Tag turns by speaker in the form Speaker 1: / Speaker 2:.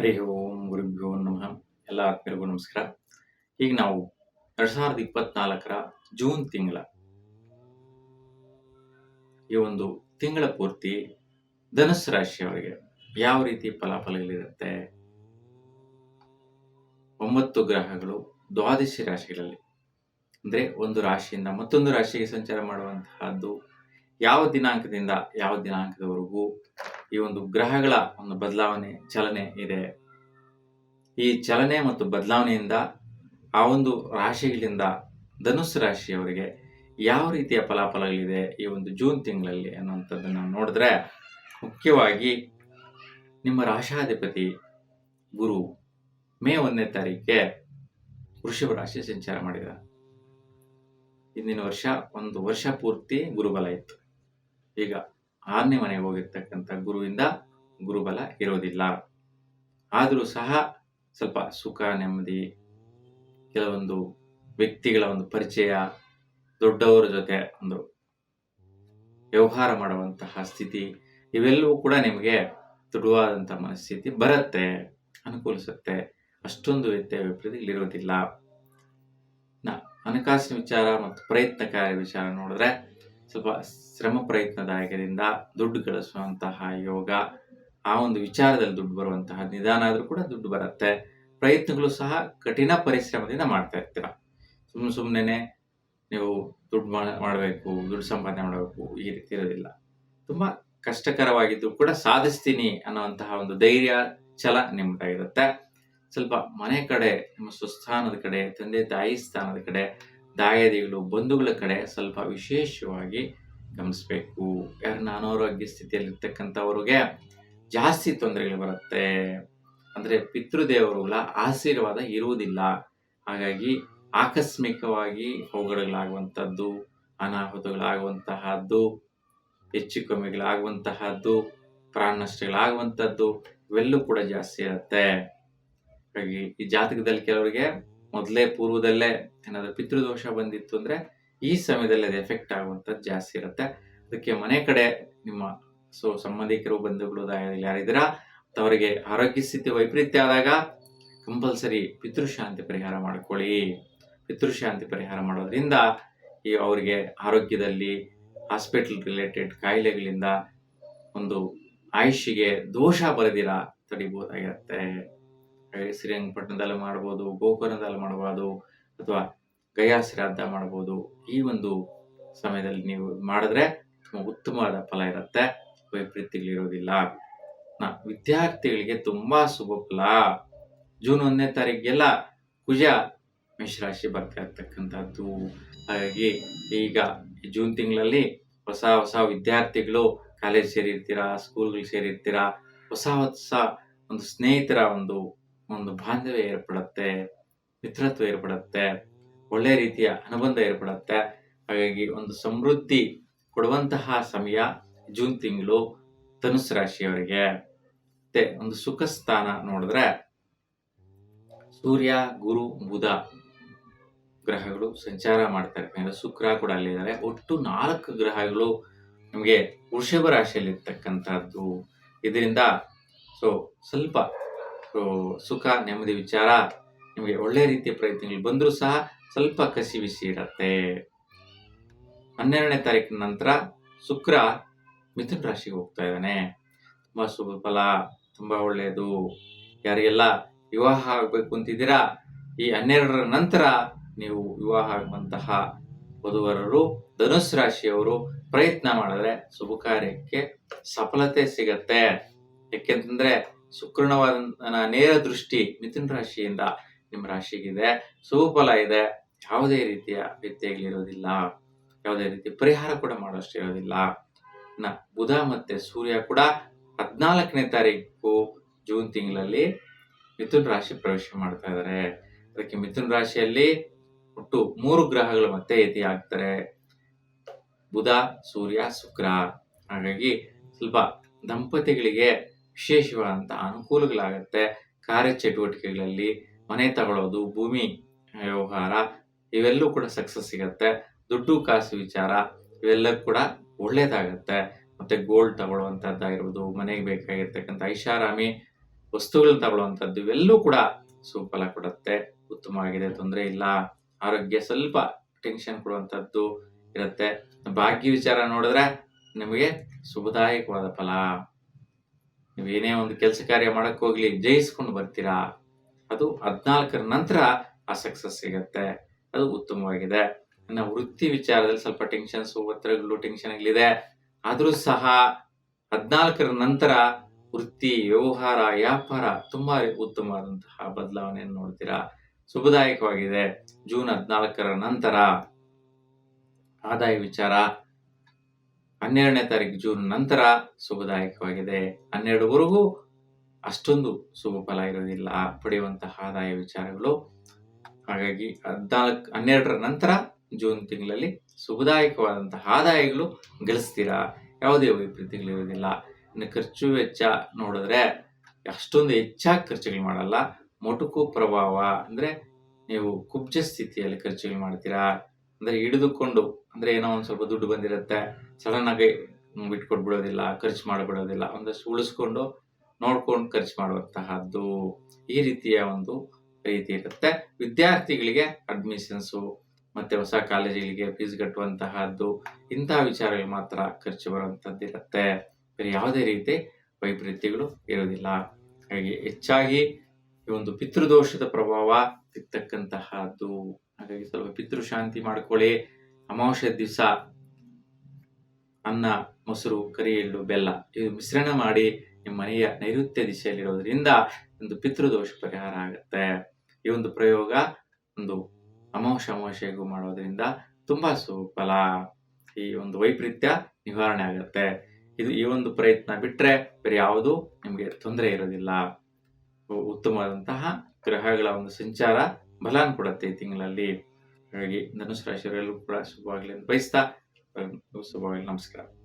Speaker 1: ಹರಿ ಓಂ ಗುರುಭ್ಯೋ ನಮಃ. ಎಲ್ಲ ಆತ್ಮೀಯರಿಗೂ ನಮಸ್ಕಾರ. ಈಗ ನಾವು ಎರಡ್ ಸಾವಿರದ ಇಪ್ಪತ್ನಾಲ್ಕರ ಜೂನ್ ತಿಂಗಳ ಈ ಒಂದು ತಿಂಗಳ ಪೂರ್ತಿ ಧನುಸ್ಸು ರಾಶಿಯವರಿಗೆ ಯಾವ ರೀತಿ ಫಲಾಫಲಗಳಿರುತ್ತೆ? ಒಂಬತ್ತು ಗ್ರಹಗಳು ದ್ವಾದಶಿ ರಾಶಿಗಳಲ್ಲಿ. ಅಂದ್ರೆ ಒಂದು ರಾಶಿಯಿಂದ ಮತ್ತೊಂದು ರಾಶಿಗೆ ಸಂಚಾರ ಮಾಡುವಂತಹದ್ದು ಯಾವ ದಿನಾಂಕದಿಂದ ಯಾವ ದಿನಾಂಕದವರೆಗೂ ಈ ಒಂದು ಗ್ರಹಗಳ ಒಂದು ಬದಲಾವಣೆ, ಚಲನೆ ಇದೆ? ಈ ಚಲನೆ ಮತ್ತು ಬದಲಾವಣೆಯಿಂದ ಆ ಒಂದು ರಾಶಿಗಳಿಂದ ಧನುಸ್ಸು ರಾಶಿಯವರಿಗೆ ಯಾವ ರೀತಿಯ ಫಲಾಫಲಗಳಿದೆ ಈ ಒಂದು ಜೂನ್ ತಿಂಗಳಲ್ಲಿ ಅನ್ನುವಂಥದ್ದನ್ನು ನೋಡಿದ್ರೆ ಮುಖ್ಯವಾಗಿ ನಿಮ್ಮ ರಾಶಾಧಿಪತಿ ಗುರು ಮೇ ಒಂದನೇ ತಾರೀಕಿಗೆ ವೃಷಭ ರಾಶಿ ಸಂಚಾರ ಮಾಡಿದ. ಇಂದಿನ ವರ್ಷ ಒಂದು ವರ್ಷ ಪೂರ್ತಿ ಗುರುಬಲ ಇತ್ತು. ಈಗ ಆರನೇ ಮನೆಗೆ ಹೋಗಿರ್ತಕ್ಕಂಥ ಗುರುವಿಂದ ಗುರುಬಲ ಇರೋದಿಲ್ಲ. ಆದರೂ ಸಹ ಸ್ವಲ್ಪ ಸುಖ, ನೆಮ್ಮದಿ, ಕೆಲವೊಂದು ವ್ಯಕ್ತಿಗಳ ಒಂದು ಪರಿಚಯ, ದೊಡ್ಡವರ ಜೊತೆ ಒಂದು ವ್ಯವಹಾರ ಮಾಡುವಂತಹ ಸ್ಥಿತಿ ಇವೆಲ್ಲವೂ ಕೂಡ ನಿಮಗೆ ದೃಢವಾದಂಥ ಮನಸ್ಥಿತಿ ಬರುತ್ತೆ, ಅನುಕೂಲಿಸುತ್ತೆ. ಅಷ್ಟೊಂದು ವಿಪರೀತಗಳಿರೋದಿಲ್ಲ ನ ಹಣಕಾಸಿನ ವಿಚಾರ ಮತ್ತು ಪ್ರಯತ್ನಕಾರಿ ವಿಚಾರ ನೋಡಿದ್ರೆ ಸ್ವಲ್ಪ ಶ್ರಮ ಪ್ರಯತ್ನದಾಯಕದಿಂದ ದುಡ್ಡು ಗಳಿಸುವಂತಹ ಯೋಗ, ಆ ಒಂದು ವಿಚಾರದಲ್ಲಿ ದುಡ್ಡು ಬರುವಂತಹ ನಿಧಾನ ಆದರೂ ಕೂಡ ದುಡ್ಡು ಬರುತ್ತೆ. ಪ್ರಯತ್ನಗಳು ಸಹ ಕಠಿಣ ಪರಿಶ್ರಮದಿಂದ ಮಾಡ್ತಾ ಇರ್ತೀರ. ಸುಮ್ಮನೆ ಸುಮ್ಮನೆ ನೀವು ದುಡ್ಡು ಮಾಡಬೇಕು, ದುಡ್ಡು ಸಂಪಾದನೆ ಮಾಡಬೇಕು, ಈ ರೀತಿ ಇರೋದಿಲ್ಲ. ತುಂಬ ಕಷ್ಟಕರವಾಗಿದ್ದು ಕೂಡ ಸಾಧಿಸ್ತೀನಿ ಅನ್ನೋವಂತಹ ಒಂದು ಧೈರ್ಯ, ಛಲ ಇರುತ್ತೆ. ಸ್ವಲ್ಪ ಮನೆ ಕಡೆ, ನಿಮ್ಮ ಸ್ವಸ್ಥಾನದ ಕಡೆ, ತಂದೆ ತಾಯಿ ಸ್ಥಾನದ ಕಡೆ ದಾಯಾದಿಗಳು ಬಂಧುಗಳ ಕಡೆ ಸ್ವಲ್ಪ ವಿಶೇಷವಾಗಿ ಗಮನಿಸಬೇಕು. ಯಾರನ್ನ ಅನಾರೋಗ್ಯ ಸ್ಥಿತಿಯಲ್ಲಿರ್ತಕ್ಕಂಥವ್ರಿಗೆ ಜಾಸ್ತಿ ತೊಂದರೆಗಳು ಬರುತ್ತೆ. ಅಂದರೆ ಪಿತೃದೇವರುಗಳ ಆಶೀರ್ವಾದ ಇರುವುದಿಲ್ಲ. ಹಾಗಾಗಿ ಆಕಸ್ಮಿಕವಾಗಿ ಅವುಗಳಾಗುವಂಥದ್ದು ಅನಾಹುತಗಳಾಗುವಂತಹದ್ದು, ಹೆಚ್ಚು ಕಮ್ಮಿಗಳಾಗುವಂತಹದ್ದು ಪ್ರಾಣ ನಷ್ಟಗಳಾಗುವಂಥದ್ದು ಇವೆಲ್ಲೂ ಕೂಡ ಜಾಸ್ತಿ ಇರುತ್ತೆ. ಹಾಗಾಗಿ ಈ ಜಾತಕದಲ್ಲಿ ಕೆಲವರಿಗೆ ಮೊದಲೇ ಪೂರ್ವದಲ್ಲೇ ಏನಾದರೂ ಪಿತೃದೋಷ ಬಂದಿತ್ತು ಅಂದರೆ ಈ ಸಮಯದಲ್ಲಿ ಅದು ಎಫೆಕ್ಟ್ ಆಗುವಂಥದ್ದು ಜಾಸ್ತಿ ಇರುತ್ತೆ. ಅದಕ್ಕೆ ಮನೆ ಕಡೆ ನಿಮ್ಮ ಸೊ ಸಂಬಂಧಿಕರು, ಬಂಧುಗಳು ಯಾರಿದ್ದೀರಾ, ಅವರಿಗೆ ಆರೋಗ್ಯ ಸ್ಥಿತಿ ವೈಪರೀತ್ಯ ಆದಾಗ ಕಂಪಲ್ಸರಿ ಪಿತೃಶಾಂತಿ ಪರಿಹಾರ ಮಾಡ್ಕೊಳ್ಳಿ. ಪಿತೃಶಾಂತಿ ಪರಿಹಾರ ಮಾಡೋದ್ರಿಂದ ಈ ಅವರಿಗೆ ಆರೋಗ್ಯದಲ್ಲಿ ಹಾಸ್ಪಿಟಲ್ ರಿಲೇಟೆಡ್ ಕಾಯಿಲೆಗಳಿಂದ ಒಂದು ಆಯುಷಿಗೆ ದೋಷ ಬರೆದಿರ ತಡಿಬೋದಾಗಿರುತ್ತೆ. ಶ್ರೀರಂಗಪಟ್ಟಣದಲ್ಲಿ ಮಾಡ್ಬೋದು ಗೋಕರ್ಣದಲ್ಲಿ ಮಾಡ್ಬೋದು ಅಥವಾ ಗಯಾ ಶ್ರಾದ್ದ ಮಾಡ್ಬೋದು. ಈ ಒಂದು ಸಮಯದಲ್ಲಿ ನೀವು ಮಾಡಿದ್ರೆ ತುಂಬ ಉತ್ತಮವಾದ ಫಲ ಇರುತ್ತೆ. ವೈಪರೀತ್ಯಗಳಿರೋದಿಲ್ಲ ವಿದ್ಯಾರ್ಥಿಗಳಿಗೆ ತುಂಬಾ ಶುಭ ಫಲ. ಜೂನ್ ಒಂದನೇ ತಾರೀಕಿಗೆಲ್ಲ ಕುಜ ಮೇಷರಾಶಿ ಬರ್ತಾ ಇರ್ತಕ್ಕಂಥದ್ದು. ಹಾಗಾಗಿ ಈಗ ಜೂನ್ ತಿಂಗಳಲ್ಲಿ ಹೊಸ ಹೊಸ ವಿದ್ಯಾರ್ಥಿಗಳು ಕಾಲೇಜ್ ಸೇರಿರ್ತೀರಾ, ಸ್ಕೂಲ್ಗಳು ಸೇರಿರ್ತೀರಾ, ಹೊಸ ಹೊಸ ಒಂದು ಸ್ನೇಹಿತರ ಒಂದು ಒಂದು ಬಾಂಧವ್ಯ ಏರ್ಪಡುತ್ತೆ, ಮಿತ್ರತ್ವ ಏರ್ಪಡುತ್ತೆ, ಒಳ್ಳೆ ರೀತಿಯ ಅನುಬಂಧ ಏರ್ಪಡುತ್ತೆ. ಹಾಗಾಗಿ ಒಂದು ಸಮೃದ್ಧಿ ಕೊಡುವಂತಹ ಸಮಯ ಜೂನ್ ತಿಂಗಳು ಧನುಸ್ ರಾಶಿಯವರಿಗೆ. ಮತ್ತೆ ಒಂದು ಸುಖ ಸ್ಥಾನ ನೋಡಿದ್ರೆ ಸೂರ್ಯ, ಗುರು, ಬುಧ ಗ್ರಹಗಳು ಸಂಚಾರ ಮಾಡ್ತಾ ಇರ್ತಾರೆ ಶುಕ್ರ ಕೂಡ ಅಲ್ಲಿದ್ದಾರೆ ಒಟ್ಟು ನಾಲ್ಕು ಗ್ರಹಗಳು ನಮಗೆ ವೃಷಭ ರಾಶಿಯಲ್ಲಿ ಇರ್ತಕ್ಕಂಥದ್ದು ಇದರಿಂದ ಸೊ ಸ್ವಲ್ಪ ಸುಖ, ನೆಮ್ಮದಿ, ವಿಚಾರ, ನಿಮಗೆ ಒಳ್ಳೆ ರೀತಿಯ ಪ್ರಯತ್ನಗಳು ಬಂದರೂ ಸಹ ಸ್ವಲ್ಪ ಕಸಿ ಬಿಸಿ ಇರತ್ತೆ. ಹನ್ನೆರಡನೇ ತಾರೀಕಿನ ನಂತರ ಶುಕ್ರ ಮಿಥುನ ರಾಶಿಗೆ ಹೋಗ್ತಾ ಇದ್ದಾನೆ. ತುಂಬ ಶುಭ ಫಲ, ತುಂಬ ಒಳ್ಳೆಯದು. ಯಾರಿಗೆಲ್ಲ ವಿವಾಹ ಆಗಬೇಕು ಅಂತಿದ್ದೀರಾ, ಈ ಹನ್ನೆರಡರ ನಂತರ ನೀವು ವಿವಾಹ ಆಗುವಂತಹ ವಧುವರರು, ಧನುಸ್ ರಾಶಿಯವರು ಪ್ರಯತ್ನ ಮಾಡಿದ್ರೆ ಶುಭ ಕಾರ್ಯಕ್ಕೆ ಸಫಲತೆ ಸಿಗತ್ತೆ. ಯಾಕೆಂತಂದ್ರೆ ಶುಕ್ರನವಾದ ನೇರ ದೃಷ್ಟಿ ಮಿಥುನ್ ರಾಶಿಯಿಂದ ನಿಮ್ಮ ರಾಶಿಗಿದೆ. ಸುಫಲ ಫಲ ಇದೆ. ಯಾವುದೇ ರೀತಿಯ ವ್ಯತ್ಯಯಗಳಿರೋದಿಲ್ಲ ಯಾವುದೇ ರೀತಿ ಪರಿಹಾರ ಕೂಡ ಮಾಡೋಷ್ಟು ಇರೋದಿಲ್ಲ. ನ ಬುಧ ಮತ್ತೆ ಸೂರ್ಯ ಕೂಡ ಹದಿನಾಲ್ಕನೇ ತಾರೀಕು ಜೂನ್ ತಿಂಗಳಲ್ಲಿ ಮಿಥುನ್ ರಾಶಿ ಪ್ರವೇಶ ಮಾಡ್ತಾ ಇದ್ದಾರೆ ಅದಕ್ಕೆ ಮಿಥುನ್ ರಾಶಿಯಲ್ಲಿ ಒಟ್ಟು ಮೂರು ಗ್ರಹಗಳು ಮತ್ತೆ ಯತಿ ಆಗ್ತಾರೆ ಬುಧ, ಸೂರ್ಯ, ಶುಕ್ರ. ಹಾಗಾಗಿ ಸ್ವಲ್ಪ ದಂಪತಿಗಳಿಗೆ ವಿಶೇಷವಾದಂತಹ ಅನುಕೂಲಗಳಾಗತ್ತೆ. ಕಾರ್ಯಚಟುವಟಿಕೆಗಳಲ್ಲಿ ಮನೆ ತಗೊಳ್ಳೋದು ಭೂಮಿ ವ್ಯವಹಾರ, ಇವೆಲ್ಲೂ ಕೂಡ ಸಕ್ಸಸ್ ಸಿಗತ್ತೆ. ದುಡ್ಡು, ಕಾಸು ವಿಚಾರ, ಇವೆಲ್ಲ ಕೂಡ ಒಳ್ಳೇದಾಗತ್ತೆ. ಮತ್ತೆ ಗೋಲ್ಡ್ ತಗೊಳ್ಳುವಂಥದ್ದಾಗಿರ್ಬೋದು ಮನೆಗೆ ಬೇಕಾಗಿರ್ತಕ್ಕಂಥ ಐಷಾರಾಮಿ ವಸ್ತುಗಳನ್ನ ತಗೊಳ್ಳುವಂಥದ್ದು ಇವೆಲ್ಲೂ ಕೂಡ ಸುಫಲ ಕೊಡುತ್ತೆ. ಉತ್ತಮವಾಗಿದೆ, ತೊಂದರೆ ಇಲ್ಲ. ಆರೋಗ್ಯ ಸ್ವಲ್ಪ ಟೆನ್ಷನ್ ಕೊಡುವಂಥದ್ದು ಇರುತ್ತೆ. ಭಾಗ್ಯ ವಿಚಾರ ನೋಡಿದ್ರೆ ನಿಮಗೆ ಶುಭದಾಯಕವಾದ ಫಲ. ನೀವೇನೇ ಒಂದು ಕೆಲಸ ಕಾರ್ಯ ಮಾಡಕ್ ಹೋಗ್ಲಿ, ಜಯಿಸ್ಕೊಂಡು ಬರ್ತೀರಾ? ಅದು ಹದಿನಾಲ್ಕರ ನಂತರ ಆ ಸಕ್ಸಸ್ ಸಿಗತ್ತೆ. ಅದು ಉತ್ತಮವಾಗಿದೆ. ನನ್ನ ವೃತ್ತಿ ವಿಚಾರದಲ್ಲಿ ಸ್ವಲ್ಪ ಟೆನ್ಷನ್ಸ್ ಒತ್ತಡಗಳು ಟೆನ್ಷನ್ಗಳಿದೆ ಆದರೂ ಸಹ ಹದಿನಾಲ್ಕರ ನಂತರ ವೃತ್ತಿ, ವ್ಯವಹಾರ, ವ್ಯಾಪಾರ ತುಂಬಾ ಉತ್ತಮವಾದಂತಹ ಬದಲಾವಣೆಯನ್ನು ನೋಡ್ತೀರಾ? ಶುಭದಾಯಕವಾಗಿದೆ. ಜೂನ್ ಹದಿನಾಲ್ಕರ ನಂತರ ಆದಾಯ ವಿಚಾರ. ಹನ್ನೆರಡನೇ ತಾರೀಕು ಜೂನ್ ನಂತರ ಶುಭದಾಯಕವಾಗಿದೆ. ಹನ್ನೆರಡುವರೆಗೂ ಅಷ್ಟೊಂದು ಶುಭ ಫಲ ಇರೋದಿಲ್ಲ. ಪಡೆಯುವಂತಹ ಆದಾಯ ವಿಚಾರಗಳು. ಹಾಗಾಗಿ ಹದಿನಾಲ್ಕು, ಹನ್ನೆರಡರ ನಂತರ ಜೂನ್ ತಿಂಗಳಲ್ಲಿ ಶುಭದಾಯಕವಾದಂತಹ ಆದಾಯಗಳು ಗಳಿಸ್ತೀರಾ? ಯಾವುದೇ ವೈಪರೀತ್ಯಗಳಿರೋದಿಲ್ಲ ಇನ್ನು ಖರ್ಚು ವೆಚ್ಚ ನೋಡಿದ್ರೆ ಅಷ್ಟೊಂದು ಹೆಚ್ಚಾಗಿ ಖರ್ಚುಗಳು ಮಾಡಲ್ಲ. ಮೊಟುಕು ಪ್ರಭಾವ ಅಂದ್ರೆ ನೀವು ಕುಬ್ಜ ಸ್ಥಿತಿಯಲ್ಲಿ ಖರ್ಚುಗಳು ಮಾಡ್ತೀರಾ? ಅಂದ್ರೆ ಹಿಡಿದುಕೊಂಡು, ಅಂದ್ರೆ ಏನೋ ಒಂದ್ ಸ್ವಲ್ಪ ದುಡ್ಡು ಬಂದಿರುತ್ತೆ ಸಡನ್ ಆಗಿ ಬಿಟ್ಕೊಟ್ಬಿಡೋದಿಲ್ಲ, ಖರ್ಚು ಮಾಡಿಬಿಡೋದಿಲ್ಲ, ಒಂದಷ್ಟು ಉಳಿಸ್ಕೊಂಡು ನೋಡ್ಕೊಂಡು ಖರ್ಚು ಮಾಡುವಂತಹದ್ದು ಈ ರೀತಿಯ ಒಂದು ರೀತಿ ಇರುತ್ತೆ. ವಿದ್ಯಾರ್ಥಿಗಳಿಗೆ ಅಡ್ಮಿಷನ್ಸು ಮತ್ತೆ ಹೊಸ ಕಾಲೇಜುಗಳಿಗೆ ಫೀಸ್ ಕಟ್ಟುವಂತಹದ್ದು, ಇಂತಹ ವಿಚಾರಗಳು ಮಾತ್ರ ಖರ್ಚು ಬರುವಂತದ್ದು ಇರುತ್ತೆ. ಬೇರೆ ಯಾವುದೇ ರೀತಿ ವೈಪರೀತ್ಯಗಳು ಇರೋದಿಲ್ಲ ಹಾಗೆ ಹೆಚ್ಚಾಗಿ ಈ ಒಂದು ಪಿತೃದೋಷದ ಪ್ರಭಾವ ಇರ್ತಕ್ಕಂತಹದ್ದು ಹಾಗಾಗಿ ಸ್ವಲ್ಪ ಪಿತೃಶಾಂತಿ ಮಾಡ್ಕೊಳ್ಳಿ. ಅಮಾವಾಸ್ಯ ದಿವಸ ಅನ್ನ, ಮೊಸರು, ಕರಿ, ಎಳ್ಳು, ಬೆಲ್ಲ ಇದು ಮಿಶ್ರಣ ಮಾಡಿ ನಿಮ್ಮ ಮನೆಯ ನೈಋತ್ಯ ದಿಶೆಯಲ್ಲಿರೋದ್ರಿಂದ ಒಂದು ಪಿತೃದೋಷ ಪರಿಹಾರ ಆಗುತ್ತೆ. ಈ ಒಂದು ಪ್ರಯೋಗ ಒಂದು ಅಮಾವಾಸ್ಯ, ಅಮಾವಾಸ್ಯೆಗೂ ಮಾಡೋದ್ರಿಂದ ತುಂಬಾ ಸುಫಲ. ಈ ಒಂದು ವೈಪರೀತ್ಯ ನಿವಾರಣೆ ಆಗುತ್ತೆ. ಇದು ಈ ಒಂದು ಪ್ರಯತ್ನ ಬಿಟ್ರೆ ಬೇರೆ ಯಾವುದು ನಿಮಗೆ ತೊಂದರೆ ಇರೋದಿಲ್ಲ. ಉತ್ತಮವಾದಂತಹ ಗ್ರಹಗಳ ಒಂದು ಸಂಚಾರ ಬಲಾನ್ ಕೊಡುತ್ತೆ ಈ ತಿಂಗಳಲ್ಲಿ ಹಾಗಾಗಿ ಧನುಸು ರಾಶಿಯವರೆಲ್ಲರೂ ಕೂಡ ಶುಭವಾಗಲಿ ಅಂತ ಬಯಸ್ತಾ ಶುಭವಾಗಲಿ ನಮಸ್ಕಾರ.